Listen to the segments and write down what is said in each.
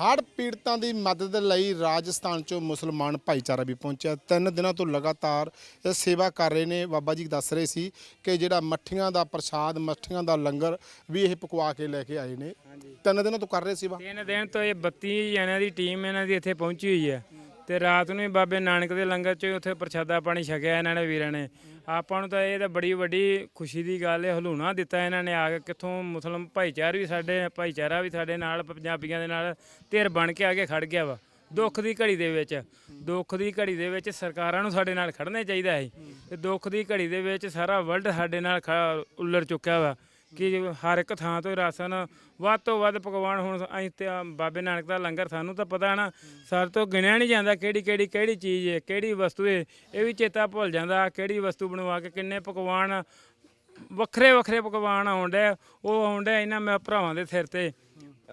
ਹੜ੍ਹ ਪੀੜਤਾਂ ਦੀ ਮਦਦ ਲਈ ਰਾਜਸਥਾਨ ਚੋਂ ਮੁਸਲਮਾਨ ਭਾਈਚਾਰਾ ਵੀ ਪਹੁੰਚਿਆ। ਤਿੰਨ ਦਿਨਾਂ ਤੋਂ ਲਗਾਤਾਰ ਇਹ ਸੇਵਾ ਕਰ ਰਹੇ ਨੇ। ਬਾਬਾ ਜੀ ਦੱਸ ਰਹੇ ਸੀ ਕਿ ਜਿਹੜਾ ਮੱਠੀਆਂ ਦਾ ਪ੍ਰਸ਼ਾਦ ਮੱਠੀਆਂ ਦਾ ਲੰਗਰ ਵੀ ਇਹ ਪਕਵਾ ਕੇ ਲੈ ਕੇ ਆਏ ਨੇ। ਤਿੰਨ ਦਿਨਾਂ ਤੋਂ ਕਰ ਰਹੇ ਸੇਵਾ? ਤਿੰਨ ਦਿਨ ਤੋਂ ਇਹ 32 ਜਣਿਆਂ ਦੀ ਟੀਮ ਇਹਨਾਂ ਦੀ ਇੱਥੇ ਪਹੁੰਚੀ ਹੋਈ ਹੈ। ਤੇ ਰਾਤ ਨੂੰ ਹੀ ਬਾਬੇ ਨਾਨਕ ਦੇ ਲੰਗਰ 'ਚ ਉੱਥੇ ਪ੍ਰਸ਼ਾਦਾ ਪਾਣੀ ਛਕਿਆ ਇਹਨਾਂ ਨੇ ਵੀਰਾਂ ਨੇ। ਆਪਾਂ ਨੂੰ ਤਾਂ ਇਹ ਤਾਂ ਬੜੀ ਵੱਡੀ ਖੁਸ਼ੀ ਦੀ ਗੱਲ ਹੈ, ਹਲੂਣਾ ਦਿੱਤਾ ਇਹਨਾਂ ਨੇ ਆ ਕੇ ਕਿੱਥੋਂ ਮੁਸਲਮ ਭਾਈਚਾਰ ਵੀ ਸਾਡੇ, ਭਾਈਚਾਰਾ ਵੀ ਸਾਡੇ ਨਾਲ, ਪੰਜਾਬੀਆਂ ਦੇ ਨਾਲ ਧਿਰ ਬਣ ਕੇ ਆ ਕੇ ਖੜ ਗਿਆ ਵਾ। ਦੁੱਖ ਦੀ ਘੜੀ ਦੇ ਵਿੱਚ, ਦੁੱਖ ਦੀ ਘੜੀ ਦੇ ਵਿੱਚ ਸਰਕਾਰਾਂ ਨੂੰ ਸਾਡੇ ਨਾਲ ਖੜਨਾ ਚਾਹੀਦਾ ਹੈ ਤੇ ਦੁੱਖ ਦੀ ਘੜੀ ਦੇ ਵਿੱਚ ਸਾਰਾ ਵਰਲਡ ਸਾਡੇ ਨਾਲ ਖ- ਉੱਲਰ ਚੁੱਕਿਆ ਵਾ। ਕਿ ਹਰ ਇੱਕ ਥਾਂ ਤੋਂ ਰਾਸ਼ਨ ਵੱਧ ਤੋਂ ਵੱਧ ਪਕਵਾਨ ਹੁਣ ਅਸੀਂ ਤੇ ਆਹ ਬਾਬੇ ਨਾਨਕ ਦਾ ਲੰਗਰ ਸਾਨੂੰ ਤਾਂ ਪਤਾ ਨਾ ਸਾਡੇ ਤੋਂ ਗਿਣਿਆ ਨਹੀਂ ਜਾਂਦਾ ਕਿਹੜੀ ਕਿਹੜੀ ਕਿਹੜੀ ਚੀਜ਼ ਹੈ ਕਿਹੜੀ ਵਸਤੂ ਹੈ ਇਹ ਵੀ ਚੇਤਾ ਭੁੱਲ ਜਾਂਦਾ ਕਿਹੜੀ ਵਸਤੂ ਬਣਵਾ ਕੇ ਕਿੰਨੇ ਪਕਵਾਨ ਵੱਖਰੇ ਵੱਖਰੇ ਪਕਵਾਨ ਆਉਂਦੇ ਉਹ ਆਉਂਦੇ ਇਹਨਾਂ ਮੈਂ ਭਰਾਵਾਂ ਦੇ ਸਿਰ ਤੇ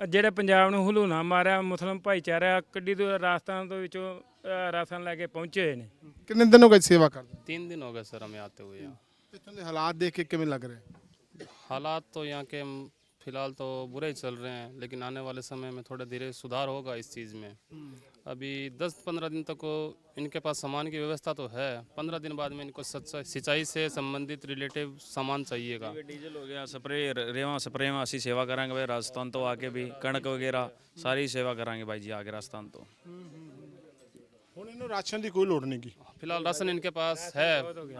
ਜਿਹੜੇ ਪੰਜਾਬ ਨੂੰ ਹਲੂਣਾ ਮਾਰਿਆ ਮੁਸਲਮ ਭਾਈਚਾਰਾ ਕੱਡੀ ਤੋਂ ਰਾਜਸਥਾਨ ਤੋਂ ਵਿੱਚੋਂ ਅਹ, ਰਾਸ਼ਨ ਲੈ ਕੇ ਪਹੁੰਚੇ ਹੋਏ ਨੇ ਕਿੰਨੇ ਦਿਨ ਹੋ ਗਏ ਸੇਵਾ ਕਰਦੇ तीन दिन हो गए सर हमें आते हुए यहाँ ਇੱਥੋਂ ਦੇ ਹਾਲਾਤ ਦੇਖ ਕੇ ਕਿਵੇਂ ਲੱਗ ਰਿਹਾ हालात तो यहाँ के फ़िलहाल तो बुरे ही चल रहे हैं लेकिन आने वाले समय में थोड़ा धीरे सुधार होगा इस चीज़ में। हम्म। अभी 10-15 दिन तक तो इनके पास सामान की व्यवस्था तो है 15 दिन बाद में इनको सिंचाई से संबंधित रिलेटिव सामान चाहिएगा। डीजल हो गया स्प्रे रेवा स्प्रे में ऐसी सेवा करेंगे भाई राजस्थान तो आके भी कणक वगैरह सारी सेवा कराएँगे भाई जी आगे राजस्थान तो। हम्म, हम्म। ਤੋਂ ਹੁਣ ਇਹਨੂੰ ਰਾਸ਼ਨ ਦੀ ਕੋਈ ਲੋੜ ਨਹੀਂ ਗੀ फिलहाल राशन इनके पास है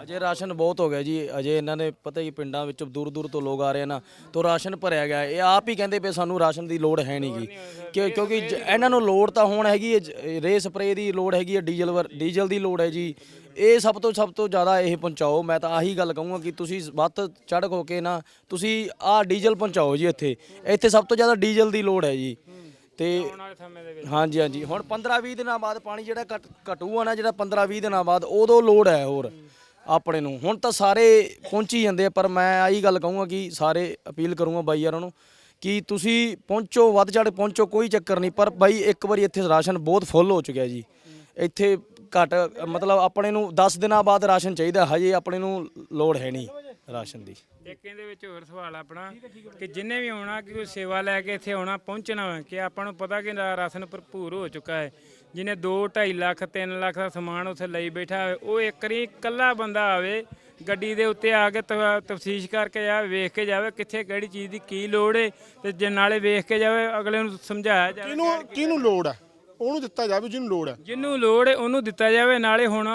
ਅਜੇ ਰਾਸ਼ਨ ਬਹੁਤ ਹੋ ਗਿਆ ਜੀ ਅਜੇ ਇਹਨਾਂ ਨੇ ਪਤਾ ਹੀ ਪਿੰਡਾਂ ਵਿੱਚ ਦੂਰ ਦੂਰ ਤੋਂ ਲੋਕ ਆ ਰਹੇ ਨਾ ਤੋਂ ਰਾਸ਼ਨ ਭਰਿਆ ਗਿਆ ਹੈ। ਇਹ ਆਪ ਹੀ ਕਹਿੰਦੇ ਪਏ ਸਾਨੂੰ ਰਾਸ਼ਨ ਦੀ ਲੋੜ ਹੈ ਨਹੀਂਗੀ ਕਿ ਕਿਉਂਕਿ ਜ- ਇਹਨਾਂ ਨੂੰ ਲੋੜ ਤਾਂ ਹੁਣ ਹੈਗੀ ਹੈ ਜ- ਰੇ ਸਪਰੇ ਦੀ ਲੋੜ ਹੈਗੀ ਹੈ ਡੀਜ਼ਲ ਵਰ- ਡੀਜ਼ਲ ਦੀ ਲੋੜ ਹੈ ਜੀ ਇਹ ਸਭ ਤੋਂ ਸਭ ਤੋਂ ਜ਼ਿਆਦਾ ਇਹ ਪਹੁੰਚਾਓ ਮੈਂ ਤਾਂ ਆਹੀ ਗੱਲ ਕਹੂੰਗਾ ਕਿ ਤੁਸੀਂ ਵੱਧ ਚੜ੍ਹ ਹੋ ਕੇ ਨਾ ਤੁਸੀਂ ਆਹ ਡੀਜ਼ਲ ਪਹੁੰਚਾਓ ਜੀ ਇੱਥੇ ਇੱਥੇ ਸਭ ਤੋਂ ਜ਼ਿਆਦਾ ਡੀਜ਼ਲ ਦੀ ਲੋੜ ਹੈ ਜੀ ਤੇ ਆਉਣ ਵਾਲੇ ਸਮੇਂ ਦੇ ਵਿੱਚ। ਹਾਂਜੀ ਹਾਂਜੀ। ਹੁਣ 15 20 ਦਿਨਾਂ ਬਾਅਦ ਪਾਣੀ ਜਿਹੜਾ ਘਟ ਘਟੂਗਾ ਨਾ ਜਿਹੜਾ 15 20 ਦਿਨਾਂ ਬਾਅਦ ਉਦੋਂ ਲੋੜ ਹੈ ਹੋਰ ਆਪਣੇ ਨੂੰ। ਹੁਣ ਤਾਂ ਸਾਰੇ ਪਹੁੰਚੀ ਜਾਂਦੇ ਆ ਪਰ ਮੈਂ ਆਹੀ ਗੱਲ ਕਹੂੰਗਾ ਕਿ ਸਾਰੇ ਅਪੀਲ ਕਰੂੰਗਾ ਬਾਈ ਯਾਰਾਂ ਨੂੰ ਕਿ ਤੁਸੀਂ ਪਹੁੰਚੋ ਵੱਧ ਚੜ ਪਹੁੰਚੋ ਕੋਈ ਚੱਕਰ ਨਹੀਂ। ਪਰ ਬਾਈ ਇੱਕ ਵਾਰੀ ਇੱਥੇ ਰਾਸ਼ਨ ਬਹੁਤ ਫੁੱਲ ਹੋ ਚੁੱਕਿਆ ਜੀ। ਇੱਥੇ ਘਟ ਮਤਲਬ ਆਪਣੇ ਨੂੰ 10 ਦਿਨਾਂ ਬਾਅਦ ਰਾਸ਼ਨ ਚਾਹੀਦਾ ਹਜੇ ਆਪਣੇ ਨੂੰ ਲੋੜ ਹੈ ਨਹੀਂ ਰਾਸ਼ਨ ਦੀ। ਇੱਕ ਇਹਦੇ ਵਿੱਚ ਹੋਰ ਸਵਾਲ ਆਪਣਾ ਕਿ ਜਿੰਨੇ ਵੀ ਆਉਣਾ ਕਿ ਕੋਈ ਸੇਵਾ ਲੈ ਕੇ ਇੱਥੇ ਆਉਣਾ ਪਹੁੰਚਣਾ ਵਾ ਕਿ ਆਪਾਂ ਨੂੰ ਪਤਾ ਕਿ ਰਾ- ਰਾਸ਼ਨ ਭਰਪੂਰ ਹੋ ਚੁੱਕਾ ਹੈ। ਜਿਹਨੇ 2 2.5 ਲੱਖ 3 ਲੱਖ ਦਾ ਸਮਾਨ ਉੱਥੇ ਲਈ ਬੈਠਾ ਹੋਵੇ ਉਹ ਇੱਕ ਵਾਰੀ ਇਕੱਲਾ ਬੰਦਾ ਆਵੇ ਗੱਡੀ ਦੇ ਉੱਤੇ ਆ ਕੇ ਤਫਤੀਸ਼ ਕਰਕੇ ਜਾਵੇ ਵੇਖ ਕੇ ਜਾਵੇ ਕਿੱਥੇ ਕਿਹੜੀ ਚੀਜ਼ ਦੀ ਕੀ ਲੋੜ ਹੈ ਤੇ ਜੇ ਨਾਲੇ ਵੇਖ ਕੇ ਜਾਵੇ ਅਗਲੇ ਨੂੰ ਸਮਝਾਇਆ ਜਾਵੇ ਕਿਹਨੂੰ ਕਿਹਨੂੰ ਲੋੜ ਹੈ ਉਹਨੂੰ ਦਿੱਤਾ ਜਾਵੇ ਜਿਹਨੂੰ ਲੋੜ ਹੈ। ਜਿਹਨੂੰ ਲੋੜ ਹੈ, ਉਹਨੂੰ ਦਿੱਤਾ ਜਾਵੇ। ਨਾਲੇ ਹੁਣ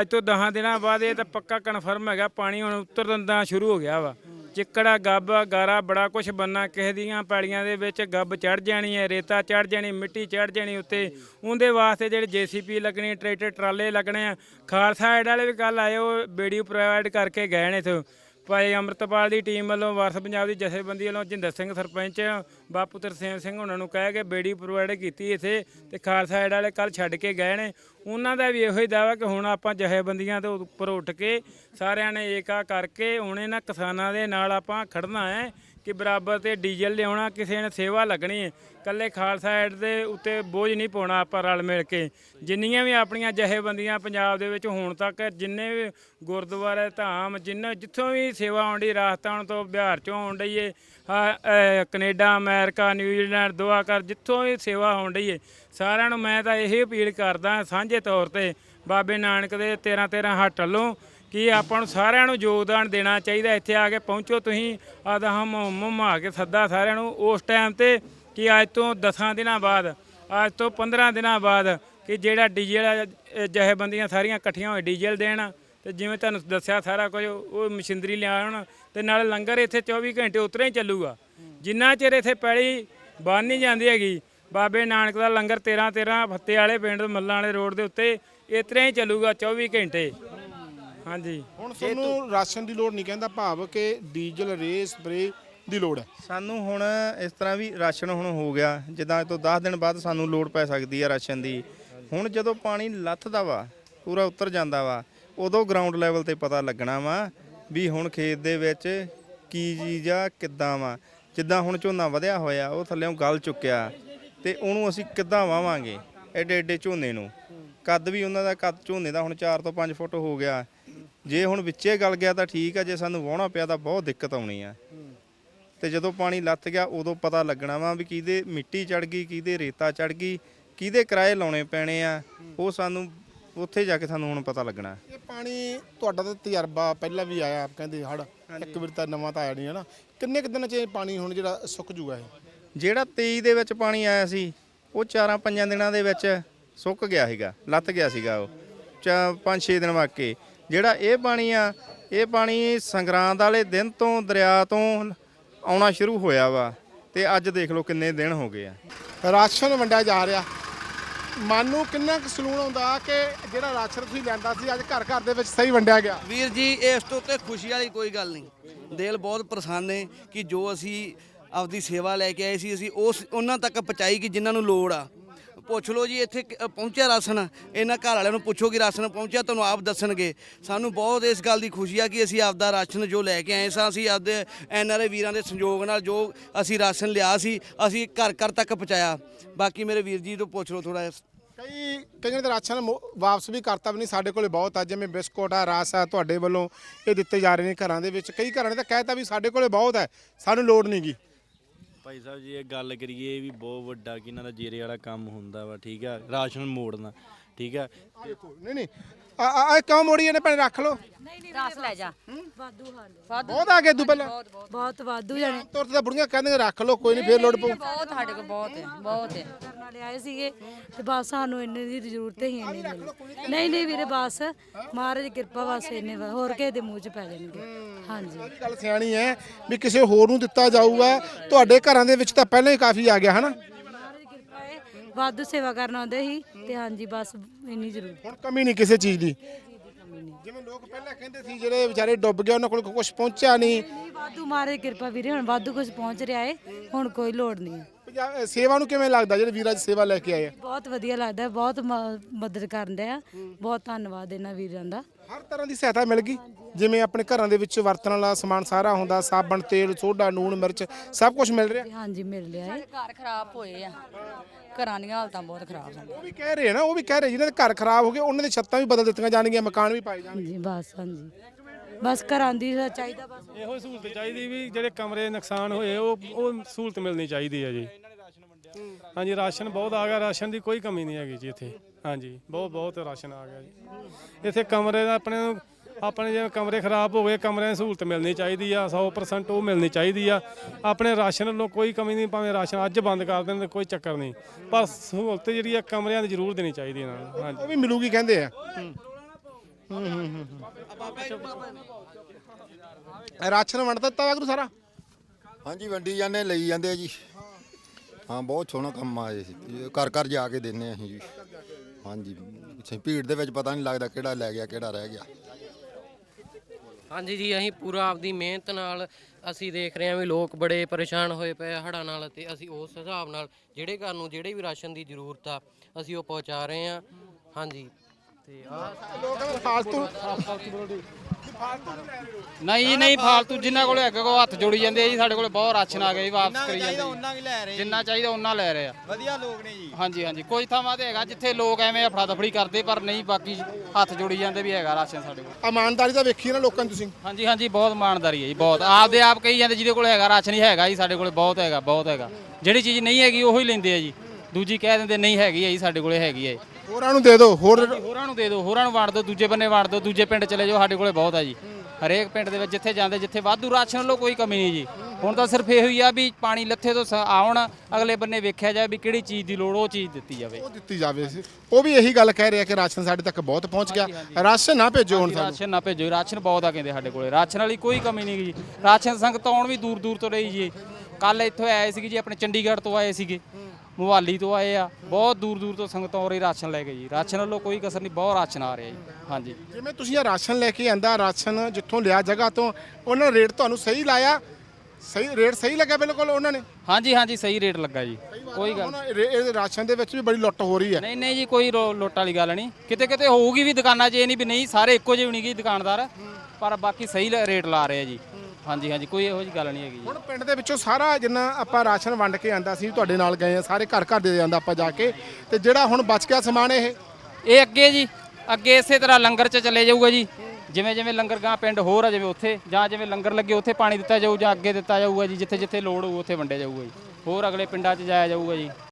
ਅੱਜ ਤੋਂ 10 ਦਿਨਾਂ ਬਾਅਦ ਇਹ ਤਾਂ ਪੱਕਾ ਕਨਫਰਮ ਹੈਗਾ, ਪਾਣੀ ਹੁਣ ਉਤਰਨ ਦਾ ਸ਼ੁਰੂ ਹੋ ਗਿਆ ਵਾ। ਚਿੱਕੜਾ, ਗੱਬ, ਗਾਰਾ ਬੜਾ ਕੁਝ ਬੰਨਾ, ਕਿਸੇ ਦੀਆਂ ਪੈੜੀਆਂ ਦੇ ਵਿੱਚ ਗੱਬ ਚੜ ਜਾਣੀ ਹੈ, ਰੇਤਾ ਚੜ ਜਾਣੀ, ਮਿੱਟੀ ਚੜ ਜਾਣੀ ਉੱਤੇ। ਉਹਦੇ ਵਾਸਤੇ ਜਿਹੜੇ ਜੀਸੀਪੀ ਲੱਗਣੀ, ਟਰੈਕਟਰ, ਟਰਾਲੇ ਲੱਗਣੇ ਆ। ਖਾਲਸਾ ਏਡ ਵਾਲੇ ਵੀ ਕੱਲ ਆਏ ਉਹ ਬੇੜੀ ਪ੍ਰੋਵਾਈਡ ਕਰਕੇ ਗਏ ਨੇ ਇੱਥੋਂ। ਭਾਈ ਅੰਮ੍ਰਿਤਪਾਲ ਦੀ ਟੀਮ ਵੱਲੋਂ ਵਾਰਸ ਪੰਜਾਬ ਦੀ ਜਥੇਬੰਦੀ ਵੱਲੋਂ ਜਿੰਦਰ ਸਿੰਘ ਸਰਪੰਚ ਬਾਪੂ ਤਰਸੇਮ ਸਿੰਘ ਉਹਨਾਂ ਨੂੰ ਕਹਿ ਕੇ ਬੇੜੀ ਪ੍ਰੋਵਾਈਡ ਕੀਤੀ ਇੱਥੇ ਤੇ ਖਾਲਸਾ ਏਡ ਵਾਲੇ ਕੱਲ ਛੱਡ ਕੇ ਗਏ ਨੇ। ਉਹਨਾਂ ਦਾ ਵੀ ਇਹੋ ਹੀ ਦਾਵਾ ਕਿ ਹੁਣ ਆਪਾਂ ਜਥੇਬੰਦੀਆਂ ਤੋਂ ਉੱਪਰ ਉੱਠ ਕੇ ਸਾਰਿਆਂ ਨੇ ਏਕਾ ਕਰਕੇ ਹੁਣ ਇਹਨਾਂ ਕਿਸਾਨਾਂ ਦੇ ਨਾਲ ਆਪਾਂ ਖੜਨਾ ਹੈ। ਕਿ ਬਰਾਬਰ ਤੇ ਡੀਜ਼ਲ ਲਿਆਉਣਾ ਕਿਸੇ ਨੇ ਸੇਵਾ ਲੱਗਣੀ ਹੈ ਕੱਲੇ ਖਾਲਸਾ ਐਡ ਦੇ ਉੱਤੇ ਬੋਝ ਨਹੀਂ ਪਾਉਣਾ ਆਪਾਂ ਰਲ ਮਿਲ ਕੇ। ਜਿੰਨੀਆਂ ਵੀ ਆਪਣੀਆਂ ਜਥੇਬੰਦੀਆਂ ਪੰਜਾਬ ਦੇ ਵਿੱਚ ਹੁਣ ਤੱਕ ਜਿੰਨੇ ਵੀ ਗੁਰਦੁਆਰੇ ਧਾਮ ਜਿੰਨੇ ਜਿੱਥੋਂ ਵੀ ਸੇਵਾ ਆਉਂਦੀ ਰਾਜਸਥਾਨ ਤੋਂ ਬਿਹਾਰ ਚੋਂ ਆਉਣ ਡਈ ਏ ਆਹ, ਕੈਨੇਡਾ ਅਮਰੀਕਾ ਨਿਊਜ਼ੀਲੈਂਡ ਦੁਆ ਕਰ ਜਿੱਥੋਂ ਵੀ ਸੇਵਾ ਆਉਣ ਡਈ ਏ ਸਾਰਿਆਂ ਨੂੰ ਮੈਂ ਤਾਂ ਇਹ ਅਪੀਲ ਕਰਦਾ ਸਾਂਝੇ ਤੌਰ ਤੇ ਬਾਬੇ ਨਾਨਕ ਦੇ 13 13 ਹੱਟ ਵੱਲੋਂ ਕਿ ਆਪਾਂ ਨੂੰ ਸਾਰਿਆਂ ਨੂੰ ਯੋਗਦਾਨ ਦੇਣਾ ਚਾਹੀਦਾ, ਇੱਥੇ ਆ ਕੇ ਪਹੁੰਚੋ ਤੁਸੀਂ ਆਦਾ ਹਮ ਮੁਮਾ ਕੇ ਸੱਦਾ ਸਾਰਿਆਂ ਨੂੰ। ਉਸ ਟਾਈਮ ਤੇ ਕਿ ਅੱਜ ਤੋਂ 10 ਦਿਨਾਂ ਬਾਅਦ, ਅੱਜ ਤੋਂ 15 ਦਿਨਾਂ ਬਾਅਦ ਕਿ ਜਿਹੜਾ ਡੀਜ਼ਲ ਜਥੇਬੰਦੀਆਂ ਸਾਰੀਆਂ ਇਕੱਠੀਆਂ ਹੋਏ ਡੀਜ਼ਲ ਦੇਣ। ਤੇ ਜਿਵੇਂ ਤੁਹਾਨੂੰ ਦੱਸਿਆ ਸਾਰਾ ਕੁਝ, ਉਹ ਮਸ਼ੀਨਰੀ ਲਿਆਉਣ ਤੇ ਨਾਲ ਲੰਗਰ ਇੱਥੇ 24 ਘੰਟੇ ਉਤਰੇ ਹੀ ਚੱਲੂਗਾ। ਜਿੰਨਾ ਚਿਰ ਇੱਥੇ ਪੈਲੀ ਬੰਨ ਨਹੀਂ ਜਾਂਦੀ ਹੈਗੀ, ਬਾਬੇ ਨਾਨਕ ਦਾ ਲੰਗਰ 13 13 ਫੱਤੇ ਵਾਲੇ ਪਿੰਡ ਮੱਲਾਂ ਵਾਲੇ ਰੋਡ ਦੇ ਉੱਤੇ, ਇਤਰੇ ਹੀ ਚੱਲੂਗਾ 24 ਘੰਟੇ। ਹਾਂਜੀ। ਹੁਣ ਤੁਹਾਨੂੰ ਰਾਸ਼ਨ ਦੀ ਲੋੜ ਨਹੀਂ ਕਹਿੰਦਾ ਭਾਵ ਕਿ ਡੀਜ਼ਲ ਰੇ ਸਪਰੇ ਦੀ ਲੋੜ ਹੈ। ਸਾਨੂੰ ਹੁਣ ਇਸ ਤਰ੍ਹਾਂ ਵੀ ਰਾਸ਼ਨ ਹੁਣ ਹੋ ਗਿਆ ਜਿੱਦਾਂ ਅੱਜ ਤੋਂ 10 ਦਿਨ ਬਾਅਦ ਸਾਨੂੰ ਲੋੜ ਪੈ ਸਕਦੀ ਹੈ ਰਾਸ਼ਨ ਦੀ। ਹੁਣ ਜਦੋਂ ਪਾਣੀ ਲੱਥਦਾ ਵਾ ਪੂਰਾ ਉਤਰ ਜਾਂਦਾ ਵਾ ਉਦੋਂ ਗਰਾਊਂਡ ਲੈਵਲ ਤੇ ਪਤਾ ਲੱਗਣਾ ਵਾ ਵੀ ਹੁਣ ਖੇਤ ਦੇ ਵਿੱਚ ਕੀ ਚੀਜ਼ ਆ ਕਿੱਦਾਂ ਵਾ। ਜਿੱਦਾਂ ਹੁਣ ਝੋਨਾ ਵਧਿਆ ਹੋਇਆ ਉਹ ਥੱਲੇੋਂ ਗਲ ਚੁੱਕਿਆ ਤੇ ਉਹਨੂੰ ਅਸੀਂ ਕਿੱਦਾਂ ਵਾਵਾਂਗੇ? ਐਡੇ ਐਡੇ ਝੋਨੇ ਨੂੰ। ਕੱਦ ਵੀ ਉਹਨਾਂ ਦਾ ਕੱਦ ਝੋਨੇ ਦਾ ਹੁਣ 4 ਤੋਂ 5 ਫੁੱਟ ਹੋ ਗਿਆ। ਜੇ ਹੁਣ ਵਿੱਚੇ ਗਲ ਗਿਆ ਤਾਂ ਠੀਕ ਆ ਜੇ ਸਾਨੂੰ ਵਾਹੁਣਾ ਪਿਆ ਤਾਂ ਬਹੁਤ ਦਿੱਕਤ ਆਉਣੀ ਆ। ਤੇ ਜਦੋਂ ਪਾਣੀ ਲੱਥ ਗਿਆ ਉਦੋਂ ਪਤਾ ਲੱਗਣਾ ਵਾ ਵੀ ਕਿਹਦੇ ਮਿੱਟੀ ਚੜ ਗਈ ਕਿਹਦੇ ਰੇਤਾ ਚੜ ਗਈ ਕਿਹਦੇ ਕਿਰਾਏ ਲਾਉਣੇ ਪੈਣੇ ਆ ਉਹ ਸਾਨੂੰ ਉੱਥੇ ਜਾ ਕੇ ਸਾਨੂੰ ਹੁਣ ਪਤਾ ਲੱਗਣਾ। ਇਹ ਪਾਣੀ ਤੁਹਾਡਾ ਤਾਂ ਤਜਰਬਾ ਪਹਿਲਾਂ ਵੀ ਆਇਆ ਕਹਿੰਦੇ ਹੜ ਇੱਕ ਵਾਰ ਤਾਂ ਨਵਾਂ ਤਾਂ ਆਇਆ ਨਹੀਂ ਹੈ ਨਾ ਕਿੰਨੇ ਕੁ ਦਿਨਾਂ 'ਚ ਇਹ ਪਾਣੀ ਹੁਣ ਜਿਹੜਾ ਸੁੱਕ ਜੂਗਾ ਇਹ? ਜਿਹੜਾ 23 ਦੇ ਵਿੱਚ ਪਾਣੀ ਆਇਆ ਸੀ ਉਹ 4-5 ਦਿਨਾਂ ਦੇ ਵਿੱਚ ਸੁੱਕ ਗਿਆ ਸੀਗਾ ਲੱਥ ਗਿਆ ਸੀਗਾ ਉਹ ਚਾ 5-6 ਦਿਨ ਵਾਕੇ। ਜਿਹੜਾ ਇਹ ਪਾਣੀ ਆ ਇਹ ਪਾਣੀ ਸੰਗਰਾਂਦ ਵਾਲੇ ਦਿਨ ਤੋਂ ਦਰਿਆ ਤੋਂ ਆਉਣਾ ਸ਼ੁਰੂ ਹੋਇਆ ਵਾ ਤੇ ਅੱਜ ਦੇਖ ਲਓ ਕਿੰਨੇ ਦਿਨ ਹੋ ਗਏ ਆ। ਰਾਸ਼ਨ ਵੰਡਿਆ ਜਾ ਰਿਹਾ। ਮਨ ਨੂੰ ਕਿੰਨਾ ਕੁ ਸਲੂਨ ਆਉਂਦਾ ਕਿ ਜਿਹੜਾ ਰਾਸ਼ਨ ਤੁਸੀਂ ਲੈਂਦਾ ਸੀ ਅੱਜ ਘਰ ਘਰ ਦੇ ਵਿੱਚ ਸਹੀ ਵੰਡਿਆ ਗਿਆ। ਵੀਰ ਜੀ ਇਸ ਤੋਂ ਤੇ ਖੁਸ਼ੀ ਵਾਲੀ ਕੋਈ ਗੱਲ ਨਹੀਂ। ਦਿਲ ਬਹੁਤ ਪ੍ਰਸੰਨ ਹੈ ਕਿ ਜੋ ਅਸੀਂ ਆਪਦੀ ਸੇਵਾ ਲੈ ਕੇ ਆਏ ਸੀ ਅਸੀਂ ਉਸ ਉਹਨਾਂ ਤੱਕ ਪਹੁੰਚਾਈ ਕਿ ਜਿਨ੍ਹਾਂ ਨੂੰ ਲੋੜ ਆ। ਪੁੱਛ ਲਓ ਜੀ, ਇੱਥੇ ਕ- ਪਹੁੰਚਿਆ ਰਾਸ਼ਨ। ਇਹਨਾਂ ਘਰ ਵਾਲਿਆਂ ਨੂੰ ਪੁੱਛੋ ਕਿ ਰਾਸ਼ਨ ਪਹੁੰਚਿਆ, ਤੁਹਾਨੂੰ ਆਪ ਦੱਸਣਗੇ। ਸਾਨੂੰ ਬਹੁਤ ਇਸ ਗੱਲ ਦੀ ਖੁਸ਼ੀ ਆ ਕਿ ਅਸੀਂ ਆਪਦਾ ਰਾਸ਼ਨ ਜੋ ਲੈ ਕੇ ਆਏ ਸਾਂ, ਅਸੀਂ ਆਪਦੇ ਐਨ ਆਰ ਆਈ ਵੀਰਾਂ ਦੇ ਸੰਯੋਗ ਨਾਲ ਜੋ ਅਸੀਂ ਰਾਸ਼ਨ ਲਿਆ ਸੀ, ਅਸੀਂ ਘਰ ਘਰ ਤੱਕ ਪਹੁੰਚਾਇਆ। ਬਾਕੀ ਮੇਰੇ ਵੀਰ ਜੀ ਤੋਂ ਪੁੱਛ ਲਓ ਥੋੜਾ ਕਈ, ਕਈਆਂ ਦਾ ਰਾਸ਼ਨ ਮੋ- ਵਾਪਸ ਵੀ ਕਰਤਾ ਵੀ ਨਹੀਂ, ਸਾਡੇ ਕੋਲੇ ਬਹੁਤ ਆ, ਜਿਵੇਂ ਬਿਸਕੁਟ ਆ, ਰਾਸ ਆ, ਤੁਹਾਡੇ ਵੱਲੋਂ ਇਹ ਦਿੱਤੇ ਜਾ ਰਹੇ ਨੇ ਘਰਾਂ ਦੇ ਵਿੱਚ। ਕਈ ਘਰਾਂ ਨੇ ਤਾਂ ਕਹਿਤਾ ਵੀ ਸਾਡੇ ਕੋਲੇ ਬਹੁਤ ਹੈ ਸਾਨੂੰ ਲੋੜ ਨਹੀਂਗੀ ਭਾਈ ਸਾਹਿਬ, ਜੀ ਇਹ ਗੱਲ ਕਰੀਏ ਵੀ ਬਹੁਤ ਵੱਡਾ ਕਿ ਇਹਨਾਂ ਦਾ ਜੇਰੇ ਵਾਲਾ ਕੰਮ ਹੁੰਦਾ ਵਾ, ਠੀਕ ਆ, ਰਾਸ਼ਨ ਮੋੜਨਾ। ਠੀਕ ਦੇਖੋ ਨਹੀਂ ਨਹੀਂ। ਆ ਆ- ਆ ਕਿਉਂ ਮੋੜੀ ਇਹਨੇ ਭੈਣ ਰੱਖ ਲਓ। ਰਸ ਲੈ ਜਾ। ਬਹੁਤ ਆ ਗਏ ਤੂੰ ਪਹਿਲਾਂ। ਬਹੁਤ ਵਾਧੂ ਜਾਣੇ। ਤੁਰ ਤਾਂ ਬੁੜੀਆਂ ਕਹਿੰਦੇ ਰੱਖ ਲਓ ਕੋਈ ਨਹੀਂ ਫੇਰ ਲੋੜ ਪਊ। ਬਹੁਤ ਸਾਡੇ ਕੋਲ ਬਹੁਤ ਹੈ ਬਹੁਤ ਹੈ। ਕਰਨ ਵਾਲੇ ਆਏ ਸੀਗੇ ਤੇ ਬਸ ਸਾਨੂੰ ਇੰਨੇ ਦੀ ਜ਼ਰੂਰਤ ਹੀ ਇੰਨੀ ਨਹੀਂ। ਨਹੀਂ ਵੀਰੇ ਬਸ। ਮਹਾਰਾਜ ਦੀ ਕਿਰਪਾ ਬਸ ਇੰਨੇ ਵਾ- ਹੋਰ ਕਿਸੇ ਦੇ ਮੂੰਹ 'ਚ ਪੈ ਜਾਣਗੇ। ਹਾਂਜੀ। ਇਹ ਵੀ ਗੱਲ ਸਿਆਣੀ ਹੈ ਵੀ ਕਿਸੇ ਹੋਰ ਨੂੰ ਦਿੱਤਾ ਜਾਊਗਾ ਤੁਹਾਡੇ ਘਰਾਂ ਦੇ ਵਿੱਚ ਤਾਂ ਪਹਿਲਾਂ ਹੀ ਕਾਫੀ ਆ ਗਿਆ ਹਨਾ ਮਹਾਰਾਜ ਦੀ ਕਿਰਪਾ ਹੈ ਵਾਧੂ ਸੇਵਾ ਕਰਨ ਆਉਂਦੇ ਸੀ ਤੇ ਹਾਂਜੀ ਬਸ ਇੰਨੀ ਜ਼ਰੂਰ। ਹੁਣ ਕਮੀ ਨਹੀਂ ਕਿਸੇ ਚੀਜ਼ ਦੀ। ਜਿਵੇਂ ਲੋਕ ਪਹਿਲਾਂ ਕਹਿੰਦੇ ਸੀ ਜਿਹੜੇ ਵਿਚਾਰੇ ਡੁੱਬ ਗਏ ਉਹਨਾਂ ਕੋਲ ਕੁਝ ਪਹੁੰਚਿਆ ਨਹੀਂ। ਵਾਧੂ ਦੀ ਕਿਰਪਾ ਵੀਰੇ ਹੁਣ ਵਾਧੂ ਕੁਝ ਪਹੁੰਚ ਰਿਹਾ ਹੈ ਹੁਣ ਕੋਈ ਲੋੜ ਨਹੀਂ ਹੈ। ਪੰਜਾਬ- ਸੇਵਾ ਨੂੰ ਕਿਵੇਂ ਲੱਗਦਾ ਜਿਹੜੇ ਵੀਰਾਂ ਦੀ ਸੇਵਾ ਲੈ ਕੇ ਆਏ ਆ? ਬਹੁਤ ਵਧੀਆ ਲੱਗਦਾ ਬਹੁਤ ਮ- ਮਦਦ ਕਰਨ ਆ ਬਹੁਤ ਧੰਨਵਾਦ ਇਹਨਾਂ ਵੀਰਾਂ ਦਾ। ਹਰ ਤਰ੍ਹਾਂ ਦੀ ਸਹਾਇਤਾ ਮਿਲ ਗਈ। ਜਿਵੇਂ ਆਪਣੇ ਘਰਾਂ ਦੇ ਵਿੱਚ ਵਰਤਣ ਵਾਲਾ ਸਮਾਨ ਸਾਰਾ ਹੁੰਦਾ ਸਾਬਣ ਤੇਲ ਸੋਡਾ ਨੂਣ ਮਿਰਚ ਸਭ ਕੁਝ ਮਿਲ ਰਿਹਾ। ਹਾਂਜੀ ਮਿਲ ਰਿਹਾ ਹੈ ਘਰ ਖਰਾਬ ਹੋਏ ਆ। ਘਰਾਂ ਦੀਆਂ ਹਾਲਤਾਂ ਬਹੁਤ ਖਰਾਬ ਹਨ ਉਹ ਵੀ ਕਹਿ ਰਹੇ ਆ ਨਾ ਉਹ ਵੀ ਕਹਿ ਰਹੇ ਜਿਹਨਾਂ ਦੇ ਘਰ ਖਰਾਬ ਹੋ ਗਏ ਉਹਨਾਂ ਦੀ ਛੱਤਾਂ ਵੀ ਬਦਲ ਦਿੱਤੀਆਂ ਜਾਣਗੀਆਂ ਮਕਾਨ ਵੀ ਪਾਏ ਜਾਣਗੇ। ਹਾਂਜੀ ਬਸ ਹਾਂਜੀ। ਬਸ ਘਰਾਂ ਦੀ ਚਾਹੀਦਾ ਬਸ। ਇਹੋ ਸਹੂਲਤ ਚਾਹੀਦੀ ਵੀ ਜਿਹੜੇ ਕਮਰੇ ਨੁਕਸਾਨ ਹੋਏ ਉਹ ਉਹ ਸਹੂਲਤ ਮਿਲਣੀ ਚਾਹੀਦੀ ਹੈ ਜੀ। ਹਾਂਜੀ ਰਾਸ਼ਨ ਬਹੁਤ ਆ ਗਿਆ ਰਾਸ਼ਨ ਦੀ ਕੋਈ ਕਮੀ ਨਹੀਂ ਹੈਗੀ ਜੀ ਇੱਥੇ। ਹਾਂਜੀ ਬਹੁਤ ਬਹੁਤ ਰਾਸ਼ਨ ਆ ਗਿਆ ਜੀ। ਇੱਥੇ ਕਮਰੇ ਦਾ ਆਪਣੇ ਨੂੰ ਆਪਣੇ ਜਿਵੇਂ ਕਮਰੇ ਖਰਾਬ ਹੋ ਗਏ ਕਮਰਿਆਂ ਦੀ ਸਹੂਲਤ ਮਿਲਣੀ ਚਾਹੀਦੀ ਆ 100% ਉਹ ਮਿਲਣੀ ਚਾਹੀਦੀ ਆ। ਆਪਣੇ ਰਾਸ਼ਨ ਵੱਲੋਂ ਕੋਈ ਕਮੀ ਨਹੀਂ ਭਾਵੇਂ ਰਾਸ਼ਨ ਅੱਜ ਬੰਦ ਕਰ ਦੇਣ ਤੇ ਕੋਈ ਚੱਕਰ ਨਹੀਂ। ਪਰ ਸਹੂਲਤ ਜਿਹੜੀ ਆ ਕਮਰਿਆਂ ਦੀ ਜ਼ਰੂਰ ਦੇਣੀ ਚਾਹੀਦੀ ਇਹਨਾਂ ਨੂੰ। ਹਾਂਜੀ। ਉਹ ਵੀ ਮਿਲੂਗੀ ਕਹਿੰਦੇ ਆ। ਰਾਸ਼ਨ ਵੰਡ ਦਿੱਤਾ ਵਾਗਰੂ ਸਾਰਾ? ਹਾਂਜੀ ਵੰਡੀ ਜਾਂਦੇ ਲਈ ਜਾਂਦੇ ਆ ਜੀ। ਹਾਂ ਬਹੁਤ ਸੋਹਣਾ ਕੰਮ ਆਏ ਸੀ ਘਰ ਘਰ ਜਾ ਕੇ ਦਿੰਨੇ ਅਸੀਂ ਜੀ। ਹਾਂਜੀ ਇੱਥੇ ਭੀੜ ਦੇ ਵਿੱਚ ਪਤਾ ਨਹੀਂ ਲੱਗਦਾ ਕਿਹੜਾ ਲੈ ਗਿਆ ਕਿਹੜਾ ਰਹਿ ਗਿਆ। ਹਾਂਜੀ ਜੀ ਅਸੀਂ ਪੂਰਾ ਆਪਦੀ ਮਿਹਨਤ ਨਾਲ ਅਸੀਂ ਦੇਖ ਰਹੇ ਹਾਂ ਵੀ ਲੋਕ ਬੜੇ ਪਰੇਸ਼ਾਨ ਹੋਏ ਪਏ ਆ ਹੜ੍ਹਾਂ ਨਾਲ ਤੇ ਅਸੀਂ ਉਸ ਹਿਸਾਬ ਨਾਲ ਜਿਹੜੇ ਘਰ ਨੂੰ ਜਿਹੜੇ ਵੀ ਰਾਸ਼ਨ ਦੀ ਜ਼ਰੂਰਤ ਆ ਅਸੀਂ ਉਹ ਪਹੁੰਚਾ ਰਹੇ ਹਾਂ। ਹਾਂਜੀ। ਤੇ ਆ ਲੋਕ ਕਹਿੰਦੇ ਫਾਲਤੂ ਨਹੀਂ ਜੀ ਨਹੀਂ ਫਾਲਤੂ ਜਿੰਨਾ ਕੋਲ ਹੈਗਾ ਕੋ ਹੱਥ ਜੋੜੀ ਜਾਂਦੇ ਆ ਜੀ ਸਾਡੇ ਕੋਲ ਬਹੁਤ ਰਾਸ਼ਨ ਆ ਗਿਆ ਜੀ ਵਾਪਸ ਕਰੀ ਜਾਂਦੇ ਉਹਨਾਂ ਵੀ ਲੈ ਰਹੇ ਜਿੰਨਾ ਚਾਹੀਦਾ ਉਹਨਾਂ ਲੈ ਰਹੇ ਆ। ਵਧੀਆ ਲੋਕ ਨੇ ਜੀ। ਹਾਂਜੀ ਹਾਂਜੀ ਕੋਈ ਥਾਵਾਂ ਤੇ ਹੈਗਾ ਜਿੱਥੇ ਲੋਕ ਐਵੇਂ ਅਫੜਾ ਦਫੜੀ ਕਰਦੇ ਪਰ ਨਹੀਂ ਬਾਕੀ ਹੱਥ ਜੋੜੀ ਜਾਂਦੇ ਵੀ ਹੈਗਾ ਰਾਸ਼ਨ ਸਾਡੇ ਕੋਲ। ਇਮਾਨਦਾਰੀ ਤਾਂ ਵੇਖੀ ਨਾ ਲੋਕਾਂ ਨੂੰ ਤੁਸੀਂ। ਹਾਂਜੀ ਹਾਂਜੀ ਬਹੁਤ ਇਮਾਨਦਾਰੀ ਹੈ ਜੀ ਬਹੁਤ। ਆਪਦੇ ਆਪ ਕਹੀ ਜਾਂਦੇ ਜਿਹਦੇ ਕੋਲ ਹੈਗਾ ਰਾਸ਼ਨ ਹੀ ਹੈਗਾ ਜੀ ਸਾਡੇ ਕੋਲ ਬਹੁਤ ਹੈਗਾ ਬਹੁਤ ਹੈਗਾ। ਜਿਹੜੀ ਚੀਜ਼ ਨਹੀਂ ਹੈਗੀ ਉਹੀ ਲੈਂਦੇ ਆ ਜੀ। ਦੂਜੀ ਕਹਿ ਦਿੰਦੇ ਨਹੀਂ ਹੈਗੀ ਹੈ ਜੀ ਸਾਡੇ ਕੋਲੇ ਹੈਗੀ ਹੈ ਹੋਰਾਂ ਨੂੰ ਦੇ ਦਿਓ ਹੋਰ ਹੋਰਾਂ ਨੂੰ ਦੇ ਦਿਓ ਹੋਰਾਂ ਨੂੰ ਵੰਡ ਦਿਓ ਦੂਜੇ ਬੰਨੇ ਵੰਡ ਦਿਓ ਦੂਜੇ ਪਿੰਡ ਚਲੇ ਜਾਓ ਸਾਡੇ ਕੋਲੇ ਬਹੁਤ ਆ ਜੀ। ਹਰੇਕ ਪਿੰਡ ਦੇ ਵਿੱਚ ਜਿੱਥੇ ਜਾਂਦੇ ਜਿੱਥੇ ਵਾਧੂ ਰਾਸ਼ਨ ਵੱਲੋਂ ਕੋਈ ਕਮੀ ਨਹੀਂ ਜੀ। ਹੁਣ ਤਾਂ ਸਿਰਫ ਇਹੋ ਹੀ ਆ ਵੀ ਪਾਣੀ ਲੱਥੇ ਤੋਂ ਸ- ਆਉਣ ਅਗਲੇ ਬੰਨੇ ਵੇਖਿਆ ਜਾਏ ਵੀ ਕਿਹੜੀ ਚੀਜ਼ ਦੀ ਲੋੜ ਉਹ ਚੀਜ਼ ਦਿੱਤੀ ਜਾਵੇ। ਉਹ ਦਿੱਤੀ ਜਾਵੇ ਸੀ। ਉਹ ਵੀ ਇਹੀ ਗੱਲ ਕਹਿ ਰਿਹਾ ਕਿ ਰਾਸ਼ਨ ਸਾਡੇ ਤੱਕ ਬਹੁਤ ਪਹੁੰਚ ਗਿਆ। ਰਾਸ਼ਨ ਨਾ ਭੇਜੋ ਹੁਣ ਸਾਨੂੰ। ਰਾਸ਼ਨ ਨਾ ਭੇਜੋ ਰਾਸ਼ਨ ਬਹੁਤ ਆ ਕਹਿੰਦੇ ਸਾਡੇ ਕੋਲੇ। ਰਾਸ਼ਨ ਵਾਲੀ ਕੋਈ ਕਮੀ ਨਹੀਂ ਜੀ ਰਾਸ਼ਨ ਸੰਗਤ ਆਉਣ ਵੀ ਦੂਰ ਦੂਰ ਤੋਂ ਰਹੀ ਜੀ। ਕੱਲ ਇੱਥੋਂ ਆਏ ਸੀਗੇ ਜੀ ਆਪਣੇ ਚੰਡੀਗੜ੍ਹ ਤੋਂ ਆਏ ਸੀਗੇ। ਮੁਹਾਲੀ ਤੋਂ ਆਏ ਆ ਬਹੁਤ ਦੂਰ ਦੂਰ ਤੋਂ ਸੰਗਤ ਰਹੀ ਰਾਸ਼ਨ ਲੈ ਕੇ ਜੀ। ਰਾਸ਼ਨ ਵੱਲੋਂ ਕੋਈ ਕਸਰ ਨਹੀਂ ਬਹੁਤ ਰਾਸ਼ਨ ਆ ਰਿਹਾ ਜੀ। ਹਾਂਜੀ। ਜਿਵੇਂ ਤੁਸੀਂ ਇਹ ਰਾਸ਼ਨ ਲੈ ਕੇ ਆਂਦਾ ਰਾਸ਼ਨ ਜਿੱਥੋਂ ਲਿਆ ਜਗ੍ਹਾ ਤੋਂ ਉਹਨਾਂ ਨੇ ਰੇਟ ਤੁਹਾਨੂੰ ਸਹੀ ਲਾਇਆ? ਸਹੀ ਰੇਟ ਸਹੀ ਲੱਗਾ ਬਿਲਕੁਲ ਉਹਨਾਂ ਨੇ? ਹਾਂਜੀ ਹਾਂਜੀ ਸਹੀ ਰੇਟ ਲੱਗਾ ਜੀ। ਕੋਈ ਗੱਲ ਹੁਣ ਰੇ- ਇਹ ਰਾਸ਼ਨ ਦੇ ਵਿੱਚ ਵੀ ਬੜੀ ਲੁੱਟ ਹੋ ਰਹੀ ਹੈ। ਨਹੀਂ ਨਹੀਂ ਜੀ ਕੋਈ ਰੋ- ਲੁੱਟ ਵਾਲੀ ਗੱਲ ਨਹੀਂ। ਕਿਤੇ ਕਿਤੇ ਹੋਊਗੀ ਵੀ ਦੁਕਾਨਾਂ 'ਚ ਇਹ ਨਹੀਂ ਵੀ ਨਹੀਂ ਸਾਰੇ ਇੱਕੋ ਜਿਹੇ ਨਹੀਂ ਗਏ ਦੁਕਾਨਦਾਰ। ਪਰ ਬਾਕੀ ਸਹੀ ਲ- ਰੇਟ ਲਾ ਰਹੇ ਆ ਜੀ। ਹਾਂਜੀ ਹਾਂਜੀ ਕੋਈ ਇਹੋ ਜਿਹੀ ਗੱਲ ਨਹੀਂ ਹੈਗੀ ਜੀ। ਹੁਣ ਪਿੰਡ ਦੇ ਵਿੱਚੋਂ ਸਾਰਾ ਜਿੰਨਾ ਆਪਾਂ ਰਾਸ਼ਨ ਵੰਡ ਕੇ ਆਂਦਾ ਸੀ ਤੁਹਾਡੇ ਨਾਲ ਗਏ ਆ ਸਾਰੇ ਘਰ ਘਰ ਦੇ ਜਾਂਦਾ ਆਪਾਂ ਜਾ ਕੇ। ਤੇ ਜਿਹੜਾ ਹੁਣ ਬਚ ਗਿਆ ਸਮਾਨ ਇਹ? ਇਹ ਅੱਗੇ ਜੀ ਅੱਗੇ ਇਸੇ ਤਰ੍ਹਾਂ ਲੰਗਰ 'ਚ ਚਲੇ ਜਾਊਗਾ ਜੀ। ਜਿਵੇਂ ਜਿਵੇਂ ਲੰਗਰ ਗਾਂ ਪਿੰਡ ਹੋਰ ਆ ਜਿਵੇਂ ਉੱਥੇ ਜਾਂ ਜਿਵੇਂ ਲੰਗਰ ਲੱਗੇ ਉੱਥੇ ਪਾਣੀ ਦਿੱਤਾ ਜਾਊ ਜਾਂ ਅੱਗੇ ਦਿੱਤਾ ਜਾਊਗਾ ਜੀ ਜਿੱਥੇ ਜਿੱਥੇ ਲੋੜ ਹੋਊ ਉੱਥੇ ਵੰਡਿਆ ਜਾਊਗਾ ਜੀ। ਹੋਰ ਅਗਲੇ ਪਿੰਡਾਂ 'ਚ ਜਾਇਆ ਜਾਊਗਾ ਜੀ।